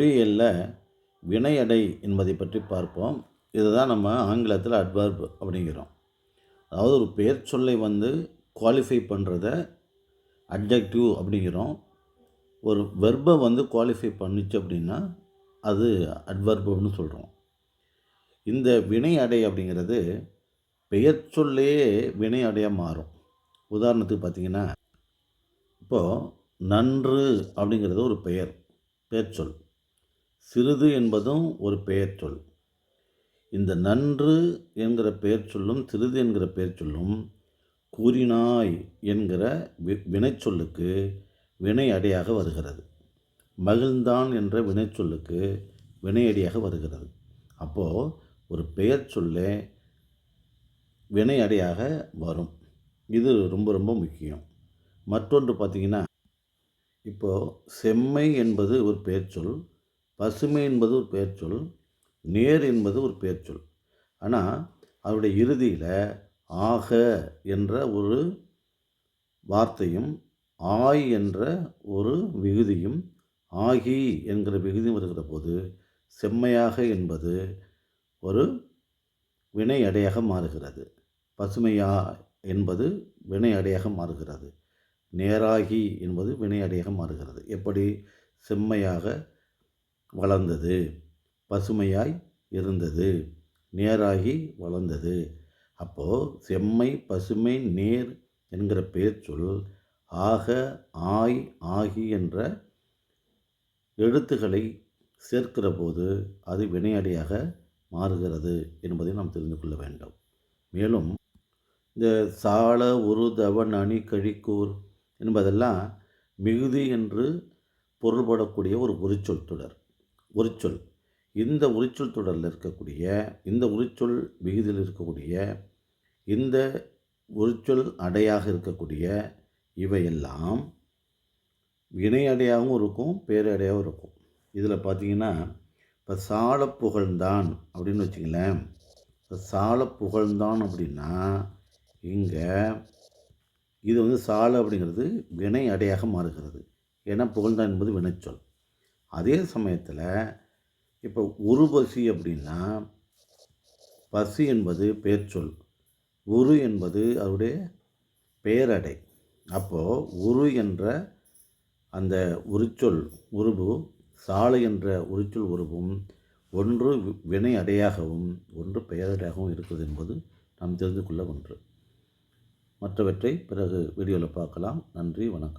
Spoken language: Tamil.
மொழியியலில் வினையடை என்பதை பற்றி பார்ப்போம். இதுதான் நம்ம ஆங்கிலத்தில் அட்வர்ப் அப்படிங்கிறோம். அதாவது ஒரு பெயர் சொல்லை வந்து குவாலிஃபை பண்ணுறத அட்ஜெக்டிவ் அப்படிங்கிறோம். ஒரு வெர்பை வந்து குவாலிஃபை பண்ணிச்சு அப்படின்னா அது அட்வர்புன்னு சொல்கிறோம் இந்த வினை அடை அப்படிங்கிறது பெயர் சொல்லே வினை அடையாக மாறும். உதாரணத்துக்கு பார்த்தீங்கன்னா இப்போது நன்று அப்படிங்கிறது ஒரு பெயர் பெயர் சொல். சிறிது என்பதும் ஒரு பெயர் சொல். இந்த நன்று என்கிற பெயர் சொல்லும் சிறிது என்கிற பெயர் சொல்லும் கூறினாய் என்கிற வி வினைச்சொல்லுக்கு வினை அடையாக வருகிறது. மகிழ்ந்தான் என்ற வினைச்சொல்லுக்கு வினையடியாக வருகிறது. அப்போது ஒரு பெயர் சொல்லே வினை அடையாக வரும். இது ரொம்ப ரொம்ப முக்கியம். மற்றொன்று பார்த்திங்கன்னா இப்போது செம்மை என்பது ஒரு பெயர் சொல் பசுமை என்பது ஒரு பெயர்ச்சொல் நேர் என்பது ஒரு பெயர்ச்சொல். ஆனால் அவருடைய இறுதியில் ஆக என்ற ஒரு வார்த்தையும் ஆய் என்ற ஒரு விகுதியும் ஆகி என்கிற விகுதியும் இருக்கிற போது செம்மையாக என்பது ஒரு வினை அடையாக மாறுகிறது. பசுமையா என்பது வினை அடையாக மாறுகிறது. நேராகி என்பது வினை அடையாக மாறுகிறது. எப்படி? செம்மையாக வளர்ந்தது. பசுமையாய் இருந்தது. நேராகி வளர்ந்தது. அப்போது செம்மை பசுமை நேர் என்கிற பேச்சொல் ஆக ஆய் ஆகி என்ற எழுத்துக்களை சேர்க்கிற போது அது வினையடியாக மாறுகிறது என்பதை நாம் தெரிந்து கொள்ள வேண்டும். மேலும் இந்த சால உரு தவன் அணி கழிக்கூர் என்பதெல்லாம் மிகுதி என்று பொருள்படக்கூடிய ஒரு உரிச்சொல் தொடர். உரிச்சொல். இந்த உரிச்சொல் தொடரில் இருக்கக்கூடிய இந்த உரிச்சொல் விகுதியில் இருக்கக்கூடிய இந்த உரிச்சொல் அடையாக இருக்கக்கூடிய இவையெல்லாம் வினை அடையாகவும் இருக்கும் பேரடையாகவும் இருக்கும். இதில் பார்த்தீங்கன்னா இப்போ சால புகழ்ந்தான் அப்படின்னு வச்சுங்களேன். இப்போ சால புகழ்ந்தான் அப்படின்னா இங்கே இது வந்து சால அப்படிங்கிறது வினை அடையாக மாறுகிறது. ஏன்னா புகழ்ந்தான் என்பது வினைச்சொல். அதே சமயத்தில் இப்போ உருபசி அப்படின்னா பசி என்பது பேர்ச்சொல். உரு என்பது அவருடைய பேரடை. அப்போது உரு என்ற அந்த உரிச்சொல் உருபு சாலை என்ற உரிச்சொல் உருவும் ஒன்று வினை அடையாகவும் ஒன்று பெயரடையாகவும் இருக்குது என்பது நாம் தெரிந்து கொள்ள ஒன்று. மற்றவற்றை பிறகு வீடியோவில் பார்க்கலாம். நன்றி வணக்கம்.